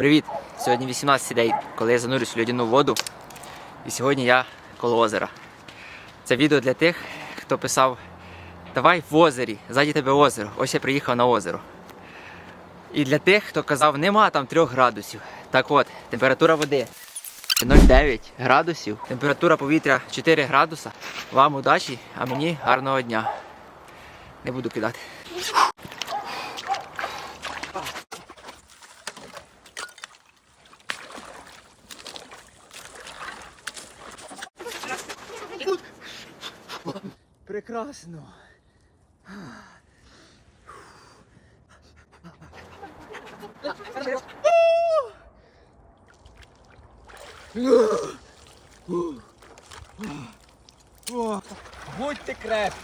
Привіт! Сьогодні 18 день, коли я занурюсь в льодяну воду. І сьогодні я коло озера. Це відео для тих, хто писав Давай в озері, ззаді тебе озеро. Ось я приїхав на озеро. І для тих, хто казав, нема там 3 градусів. Так от, температура води 0,9 градусів, температура повітря 4 градуса. Вам удачі, а мені гарного дня. Не буду кидати. Прекрасно. Будьте крепкі.